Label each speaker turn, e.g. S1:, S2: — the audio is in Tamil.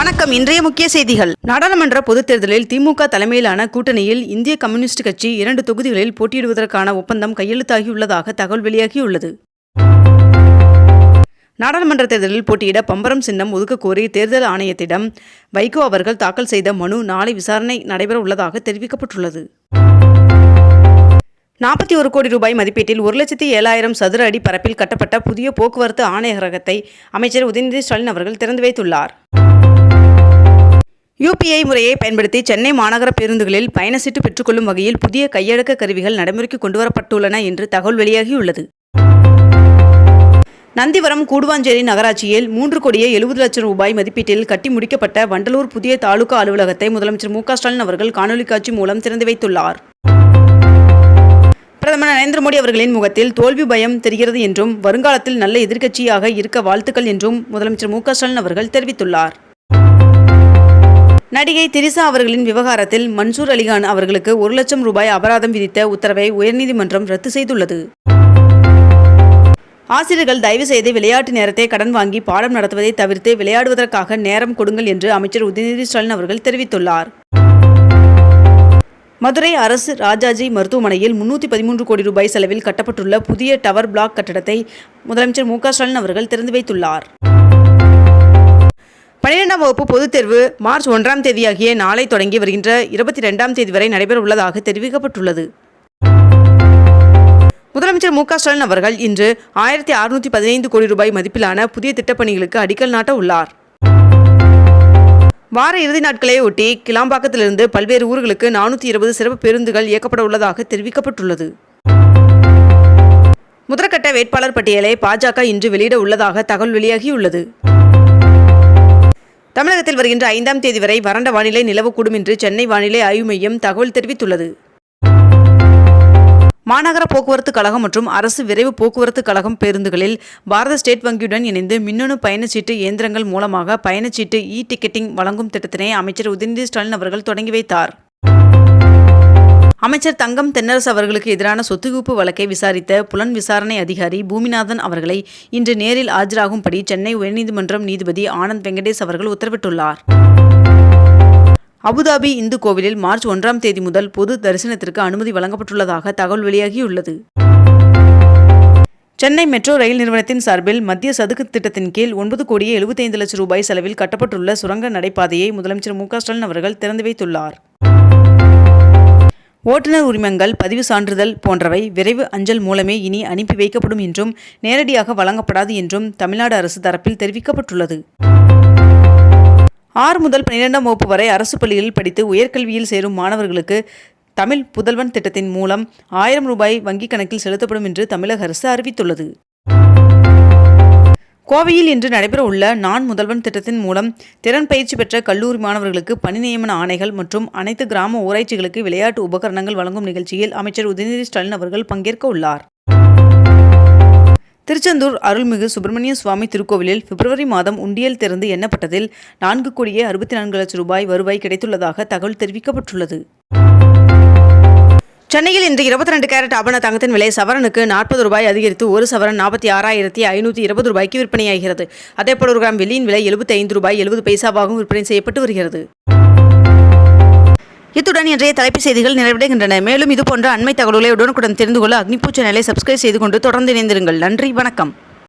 S1: வணக்கம். இன்றைய முக்கிய செய்திகள். நாடாளுமன்ற பொதுத் தேர்தலில் திமுக தலைமையிலான கூட்டணியில் இந்திய கம்யூனிஸ்ட் கட்சி இரண்டு தொகுதிகளில் போட்டியிடுவதற்கான ஒப்பந்தம் கையெழுத்தாகியுள்ளதாக தகவல் வெளியாகியுள்ளது. நாடாளுமன்ற தேர்தலில் போட்டியிட பம்பரம் சின்னம் ஒதுக்கக்கோரி தேர்தல் ஆணையத்திடம் வைகோ அவர்கள் தாக்கல் செய்த மனு நாளை விசாரணை நடைபெற உள்ளதாக தெரிவிக்கப்பட்டுள்ளது. நாற்பத்தி ஒரு கோடி ரூபாய் மதிப்பீட்டில் ஒரு லட்சத்தி ஏழாயிரம் சதுர அடி பரப்பில் கட்டப்பட்ட புதிய போக்குவரத்து ஆணையரகத்தை அமைச்சர் உதயநிதி ஸ்டாலின் அவர்கள் திறந்து வைத்துள்ளார். யுபிஐ முறையை பயன்படுத்தி சென்னை மாநகர பேருந்துகளில் பயண சீட்டு பெற்றுக்கொள்ளும் வகையில் புதிய கையடக்க கருவிகள் நடைமுறைக்கு கொண்டுவரப்பட்டுள்ளன என்று தகவல் வெளியாகியுள்ளது. நந்திவரம் கூடுவாஞ்சேரி நகராட்சியில் மூன்று கோடியே எழுபது லட்சம் ரூபாய் மதிப்பீட்டில் கட்டி முடிக்கப்பட்ட வண்டலூர் புதிய தாலுகா அலுவலகத்தை முதலமைச்சர் மு ஸ்டாலின் அவர்கள் காணொலி காட்சி மூலம் திறந்து வைத்துள்ளார். பிரதமர் நரேந்திர மோடி அவர்களின் முகத்தில் தோல்வி பயம் தெரிகிறது என்றும் வருங்காலத்தில் நல்ல எதிர்க்கட்சியாக இருக்க வாழ்த்துக்கள் என்றும் முதலமைச்சர் மு ஸ்டாலின் அவர்கள் தெரிவித்துள்ளார். நடிகை திரிசா அவர்களின் விவகாரத்தில் மன்சூர் அலிகான் அவர்களுக்கு ஒரு லட்சம் ரூபாய் அபராதம் விதித்த உத்தரவை உயர்நீதிமன்றம் ரத்து செய்துள்ளது. ஆசிரியர்கள் தயவு செய்து விளையாட்டு நேரத்தை கடன் வாங்கி பாடம் நடத்துவதை தவிர்த்து விளையாடுவதற்காக நேரம் கொடுங்கள் என்று அமைச்சர் உதயநிதி ஸ்டாலின் அவர்கள் தெரிவித்துள்ளார். மதுரை அரசு ராஜாஜி மருத்துவமனையில் முன்னூற்றி பதிமூன்று கோடி ரூபாய் செலவில் கட்டப்பட்டுள்ள புதிய டவர் பிளாக் கட்டடத்தை முதலமைச்சர் மு க ஸ்டாலின் அவர்கள் திறந்து வைத்துள்ளார். பன்னிரெண்டாம் வகுப்பு பொதுத் தேர்வு மார்ச் ஒன்றாம் தேதியாகிய நாளை தொடங்கி வருகின்ற இருபத்தி ரெண்டாம் தேதி வரை நடைபெற உள்ளதாக தெரிவிக்கப்பட்டுள்ளது. முதலமைச்சர் மு க ஸ்டாலின் அவர்கள் இன்று ஆயிரத்தி அறுநூற்றி பதினைந்து கோடி ரூபாய் மதிப்பிலான புதிய திட்டப்பணிகளுக்கு அடிக்கல் நாட்ட உள்ளார். வார இறுதி நாட்களை ஒட்டி கிளாம்பாக்கத்திலிருந்து பல்வேறு ஊர்களுக்கு நானூற்றி இருபது சிறப்பு பேருந்துகள் இயக்கப்பட உள்ளதாக தெரிவிக்கப்பட்டுள்ளது. முதற்கட்ட வேட்பாளர் பட்டியலை பாஜக இன்று வெளியிட உள்ளதாக தகவல் வெளியாகியுள்ளது. தமிழகத்தில் வருகின்ற ஐந்தாம் தேதி வரை வறண்ட வானிலை நிலவக்கூடும் என்று சென்னை வானிலை ஆய்வு மையம் தகவல் தெரிவித்துள்ளது. மாநகர போக்குவரத்து கழகம் மற்றும் அரசு விரைவு போக்குவரத்து கழகம் பேருந்துகளில் பாரத ஸ்டேட் வங்கியுடன் இணைந்து மின்னணு பயணச்சீட்டு இயந்திரங்கள் மூலமாக பயணச்சீட்டு இ டிக்கெட்டிங் வழங்கும் திட்டத்தினை அமைச்சர் உதயநிதி ஸ்டாலின் அவர்கள் தொடங்கி வைத்தார். அமைச்சர் தங்கம் தென்னரசு அவர்களுக்கு எதிரான சொத்துகுப்பு வழக்கை விசாரித்த புலன் விசாரணை அதிகாரி பூமிநாதன் அவர்களை இன்று நேரில் ஆஜராகும்படி சென்னை உயர்நீதிமன்றம் நீதிபதி ஆனந்த் வெங்கடேஷ் அவர்கள் உத்தரவிட்டுள்ளார். அபுதாபி இந்து கோவிலில் மார்ச் ஒன்றாம் தேதி முதல் பொது தரிசனத்திற்கு அனுமதி வழங்கப்பட்டுள்ளதாக தகவல் வெளியாகியுள்ளது. சென்னை மெட்ரோ ரயில் நிறுவனத்தின் சார்பில் மத்திய சதுக்கு திட்டத்தின் கீழ் ஒன்பது கோடியே எழுபத்தைந்து லட்சம் ரூபாய் செலவில் கட்டப்பட்டுள்ள சுரங்க நடைபாதையை முதலமைச்சர் மு க ஸ்டாலின் அவர்கள் திறந்து வைத்துள்ளார். ஓட்டுநர் உரிமங்கள் பதிவு சான்றிதழ் போன்றவை விரைவு அஞ்சல் மூலமே இனி அனுப்பி வைக்கப்படும் என்றும் நேரடியாக வழங்கப்படாது என்றும் தமிழ்நாடு அரசு தரப்பில் தெரிவிக்கப்பட்டுள்ளது. ஆறு முதல் பன்னிரெண்டாம் வகுப்பு வரை அரசு பள்ளிகளில் படித்து உயர்கல்வியில் சேரும் மாணவர்களுக்கு தமிழ் புதல்வன் திட்டத்தின் மூலம் ஆயிரம் ரூபாய் வங்கிக் கணக்கில் செலுத்தப்படும் என்று தமிழக அரசு அறிவித்துள்ளது. கோவையில் இன்று நடைபெற உள்ள நான் முதல்வன் திட்டத்தின் மூலம் திறன் பயிற்சி பெற்ற கல்லூரி மாணவர்களுக்கு பணி நியமன ஆணைகள் மற்றும் அனைத்து கிராம ஊராட்சிகளுக்கு விளையாட்டு உபகரணங்கள் வழங்கும் நிகழ்ச்சியில் அமைச்சர் உதயநிதி ஸ்டாலின் அவர்கள் பங்கேற்க உள்ளார். திருச்செந்தூர் அருள்மிகு சுப்பிரமணிய சுவாமி திருக்கோவிலில் பிப்ரவரி மாதம் உண்டியல் திறந்து எண்ணப்பட்டதில் நான்கு கோடியே அறுபத்தி நான்கு லட்சம் ரூபாய் வருவாய் கிடைத்துள்ளதாக தகவல் தெரிவிக்கப்பட்டுள்ளது. சென்னையில் இன்று இருபத்தி ரெண்டு கேரட் ஆபண தங்கத்தின் விலை சவரனுக்கு நாற்பது ரூபாய் அதிகரித்து ஒரு சவரன் நாற்பத்தி ஆறாயிரத்தி ஐநூற்றி இருபது ரூபாய்க்கு விற்பனையாகிறது. அதேபோல் ஒரு கிராம் வெள்ளியின் விலை எழுபத்தி ஐந்து ரூபாய் எழுபது பைசாவாகவும் விற்பனை செய்யப்பட்டு வருகிறது. இத்துடன் இன்றைய தலைப்புச் செய்திகள் நிறைவடைகின்றன. மேலும் இதுபோன்ற அண்மை தகவல்களை உடனுக்குடன் தெரிந்து கொள்ள அக்னிபூ சேனலை சப்ஸ்கிரைப் செய்து கொண்டு தொடர்ந்து இணைந்திருங்கள். நன்றி வணக்கம்.